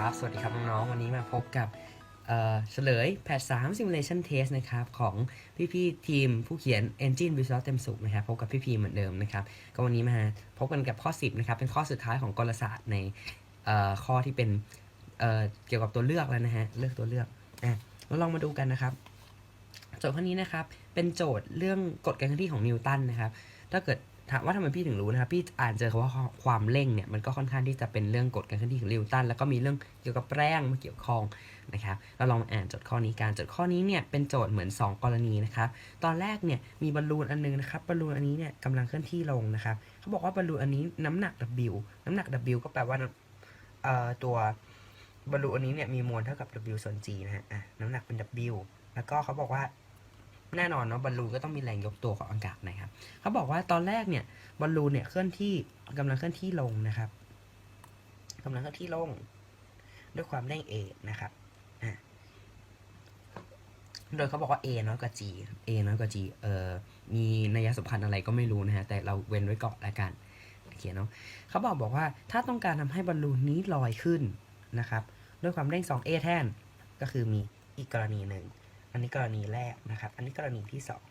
ครับ สวัสดีครับน้องๆวันนี้มาพบกับเฉลยแพท3 simulation test นะครับ ของพี่ๆทีมผู้เขียน engine visual เต็มสุขนะครับ พบกับพี่พีเหมือนเดิมนะครับ ก็วันนี้มาพบกันกับข้อ 10 นะครับ เป็นข้อสุดท้ายของกลศาสตร์ในข้อที่เป็นเเกี่ยวกับตัวเลือกแล้วนะฮะ เลือกตัวเลือกอะเราลองมาดูกันนะครับ โจทย์ข้อนี้นะครับ เป็นโจทย์เรื่องกฎการเคลื่อนที่ของนิวตันนะครับ ถ้าเกิด ถามว่าทำไมพี่ถึงรู้นะครับ พี่อ่านเจอคำว่าความเร่งเนี่ยมันก็ค่อนข้างที่จะเป็นเรื่องกฎการเคลื่อนที่ของนิวตันแล้วก็มีเรื่องเกี่ยวกับแรงมาเกี่ยวข้องนะครับเราลองอ่านจทย์ข้อนี้กันโจทย์ข้อนี้เนี่ยเป็นโจทย์เหมือน 2 กรณีนะครับตอนแรกเนี่ยมีบอลลูนอันนึงนะครับบอลลูนอันนี้เนี่ยกำลังเคลื่อนที่ลงนะครับเขาบอกว่าบอลลูนอันนี้น้ำหนัก W น้ำหนัก W ก็แปลว่าเอ่อตัวบอลลูนอันนี้เนี่ยมีมวลเท่ากับ W ส่วน G นะฮะอะน้ำหนักเป็น W แล้วก็เขาบอกว่า แน่นอนเนาะบอลลูนก็ต้องมีแรงยกตัวของอากาศนะครับเขาบอกว่าตอนแรกเนี่ยบอลลูนเนี่ยเคลื่อนที่กำลังเคลื่อนที่ลงนะครับกำลังเคลื่อนที่ลง ด้วยความเร่ง a นะครับโดยเขาบอกว่า a น้อยกว่า g a น้อยกว่า g เอ่อมีนัยสำคัญอะไรก็ไม่รู้นะฮะ แต่เราเว้นไว้ก่อนละกันโอเคเนาะเขาบอกบอกว่าถ้าต้องการทำให้บอลลูนนี้ลอยขึ้นนะครับ ด้วยความเร่ง 2a แทนก็คือมีอีกกรณีหนึ่ง อันนี้กรณีแรกนะครับ อันนี้กรณีที่สอง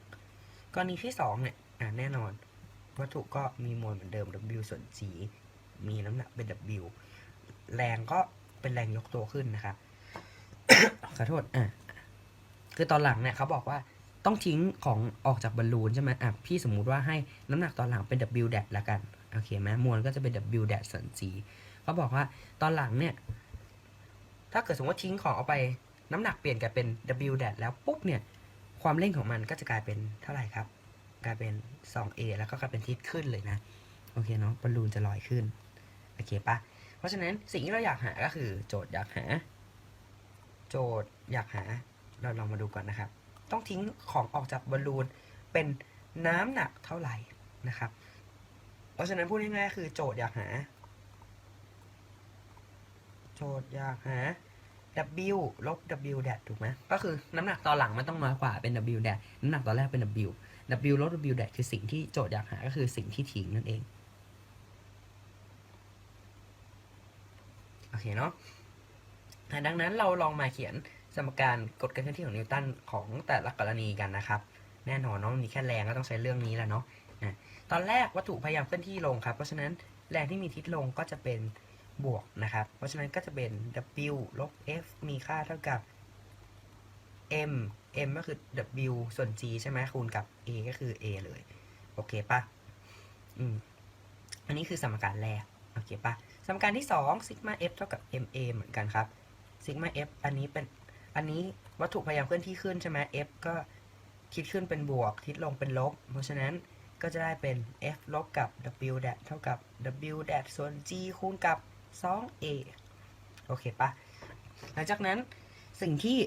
กรณีที่สองเนี่ยแน่นอน วัตถุก็มีมวลเหมือนเดิม W ส่วน G มีน้ำหนักเป็น W แรงก็เป็นแรงยกตัวขึ้นนะครับขอโทษอะคือตอนหลังเนี่ยเขาบอกว่าต้องทิ้งของออกจากบอลลูนใช่ไหมอะพี่สมมุติว่าให้น้ำหนักตอนหลังเป็น W แดดละกันโอเคไหมมวลก็จะเป็น W แดดส่วน G เขาบอกว่าตอนหลังเนี่ย ถ้าเกิดสมมติว่าทิ้งของออกไป น้ำหนักเปลี่ยนกลายเป็น W แดดแล้วปุ๊บเนี่ยความเร่งของมันก็จะกลายเป็นเท่าไหร่ครับ กลายเป็น 2a แล้วก็กลายเป็นทิศขึ้นเลยนะ โอเคเนาะบอลลูนจะลอยขึ้น โอเคปะเพราะฉะนั้นสิ่งที่เราอยากหาก็คือโจทย์อยากหา โจทย์อยากหา เราลองมาดูก่อนนะครับ ต้องทิ้งของออกจากบอลลูนเป็นน้ำหนักเท่าไหร่นะครับ เพราะฉะนั้นพูดง่ายๆคือโจทย์อยากหา โจทย์อยากหา W ลบ W แดดถูกไหมก็คือน้ำหนักตอนหลังมันต้องน้อยกว่าเป็น W แดดน้ำหนักตอนแรกเป็น W W ลบ W แดดคือสิ่งที่โจทย์อยากหาก็คือสิ่งที่ทิ้งนั่นเองโอเคเนาะดังนั้นเราลองมาเขียนสมการกฎการเคลื่อนที่ของนิวตันของแต่ละกรณีกันนะครับ แน่นอนเนาะมันมีแค่แรงก็ต้องใช้เรื่องนี้แหละเนาะตอนแรกวัตถุพยายามเคลื่อนที่ลงครับ เพราะฉะนั้นแรงที่มีทิศลงก็จะเป็น บวกนะครับ เพราะฉะนั้นก็จะเป็น W ลบ F มีค่าเท่ากับ m m ก็คือ w ส่วน g ใช่ไหมคูณกับ a ก็คือ a เลย โอเคปะอืมอันนี้คือสมการแรก โอเคปะสมการที่2ซิกมา f เท่ากับ ma เหมือนกันครับซิกมา f อันนี้เป็น อันนี้วัตถุพยายามเคลื่อนที่ขึ้นใช่ไหม f ก็ทิศขึ้นเป็นบวก ทิศลงเป็นลบ เพราะฉะนั้นก็จะได้เป็น f ลบกับ w แดดเท่ากับ w แดดส่วน g คูณกับ 2a โอเคปะหลังจากนั้นสิ่งที่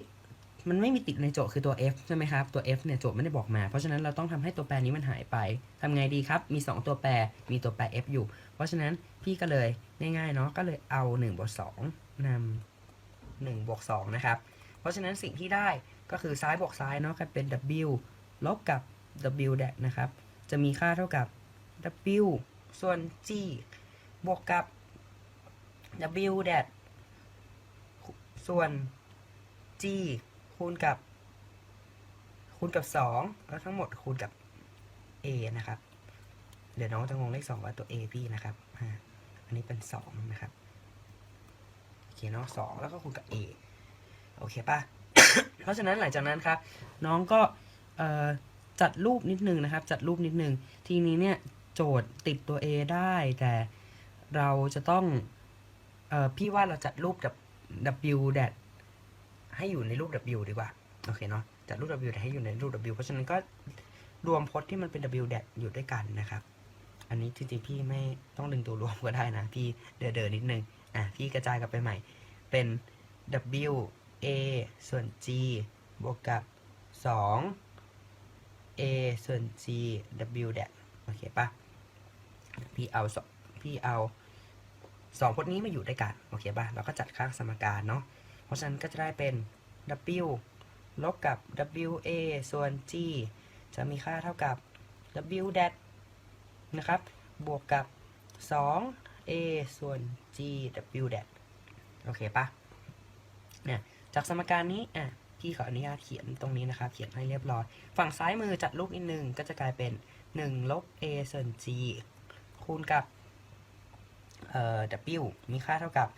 มันไม่มีติดในโจทย์คือตัว f ใช่ไหมครับ ตัว f เนี่ยโจทย์ไม่ได้บอกมา เพราะฉะนั้นเราต้องทำให้ตัวแปรนี้มันหายไปทำไงดีครับ มี 2 ตัวแปร มีตัวแปร f อยู่ เพราะฉะนั้นพี่ก็เลยง่ายๆเนาะ ก็เลยเอา1บวก2นำ1บวก2นะครับ เพราะฉะนั้นสิ่งที่ได้ก็คือซ้ายบวกซ้ายเนาะก็เป็น w ลบกับ w แดนะครับ จะมีค่าเท่ากับ w ส่วน g บวกกับ w แดส่วน g คูณกับ คูณกับ 2 แล้วทั้งหมดคูณกับ a นะครับ เดี๋ยวน้องจะงงเลข 2 ว่าตัว a พี่นะครับอันนี้เป็น 2 นะครับ โอเคเนาะ2แล้วก็คูณกับ a โอเคป่ะ เพราะฉะนั้นหลังจากนั้นครับ น้องก็จัดรูปนิดนึงนะครับ จัดรูปนิดนึง ทีนี้เนี่ยโจทย์ติดตัว a ได้ แต่เราจะต้อง เออพี่ว่าเราจัดรูปแบบ w แดดให้อยู่ในรูป w ดีกว่า โอเคเนาะ จัดรูป w ให้อยู่ในรูป w เพราะฉะนั้นก็รวมพจน์ที่มันเป็น w แดดอยู่ด้วยกันนะครับ อันนี้จริงๆพี่ไม่ต้องดึงตัวรวมก็ได้นะ พี่เดอๆนิดนึง อะ พี่กระจายกลับไปใหม่ เป็น w a ส่วน g บวกกับ 2 a ส่วน g w แดดโอเคปะพี่เอาสองพี่เอา สองพจน์นี้มาอยู่ด้วยกันโอเคป่ะเราก็จัดค่าสมการเนาะเพราะฉะนั้นก็จะได้เป็น w ลบกับ w a ส่วน g จะมีค่าเท่ากับ w แดดนะครับ บวกกับ 2 a ส่วน g w แดดโอเคปะเนี่ยจากสมการนี้อะพี่ขออนุญาตเขียนตรงนี้นะครับ เขียนให้เรียบร้อย ฝั่งซ้ายมือจัดลูกอีกหนึ่งก็จะกลายเป็น 1 ลบ a ส่วน g คูณกับ เอ่อ w มีค่าเท่ากับ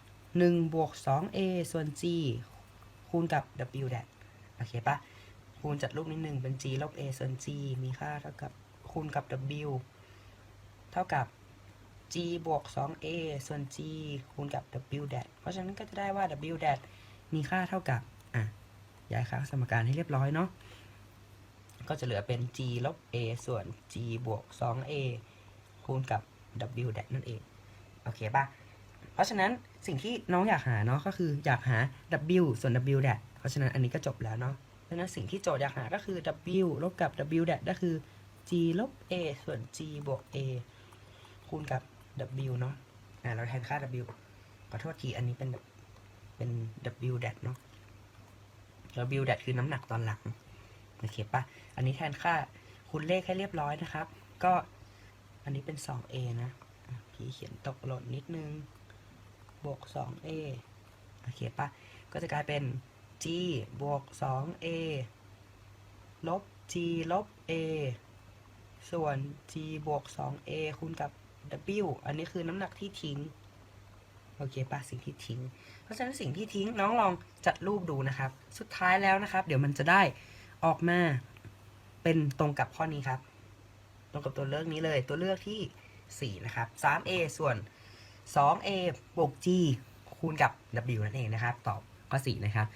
1 บวก 2a ส่วน g คูณกับ w แดดโอเคปะคูณจัดลูกนิดหนึ่งเป็น g ลบ a ส่วน g มีค่าเท่ากับคูณกับ w เท่ากับ g บวก 2a ส่วน g คูณกับ w แดดเพราะฉะนั้นก็จะได้ว่า w แดดมีค่าเท่ากับ อะ ย้ายค่าสมการให้เรียบร้อยเนาะ ก็จะเหลือเป็น g ลบ a ส่วน g บวก 2a คูณกับ w แดดนั่นเอง โอเคป่ะ เพราะฉะนั้นสิ่งที่น้องอยากหาเนาะก็คืออยากหา w ส่วน w แดดเพราะฉะนั้นอันนี้ก็จบแล้วเนาะเพราะฉะนั้นสิ่งที่โจทย์อยากหาก็คือ w ลบกับ w แดดก็คือ g ลบ a ส่วน g บวก a คูณกับ w เนาะอ่าเราแทนค่า w ขอโทษทีอันนี้เป็นเป็น w แดดเนาะ w แดดคือน้ำหนักตอนหลังโอเคปะอันนี้แทนค่าคูณเลขให้เรียบร้อยนะครับ ก็อันนี้เป็น 2a นะีเขียนตกหล่นนิดนึง บวก 2a โอเคปะก็จะกลายเป็น g บวก 2a ลบ g ลบ a ส่วน g บวก 2a คูณกับ w อันนี้คือน้ำหนักที่ทิ้ง โอเคปะสิ่งที่ทิ้ง เพราะฉะนั้นสิ่งที่ทิ้งน้องลองจัดรูปดูนะครับ สุดท้ายแล้วนะครับ เดี๋ยวมันจะได้ออกมาเป็นตรงกับข้อนี้ครับ ตรงกับตัวเลือกนี้เลย ตัวเลือกที่ 4 นะครับ 3a ส่วน 2a บวก g คูณกับ w นั่นเองนะครับ ตอบข้อ 4 นะครับ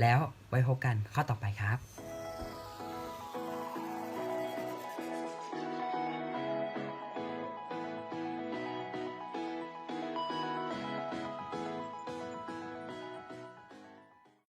แล้วไว้พบกันข้อต่อไปครับ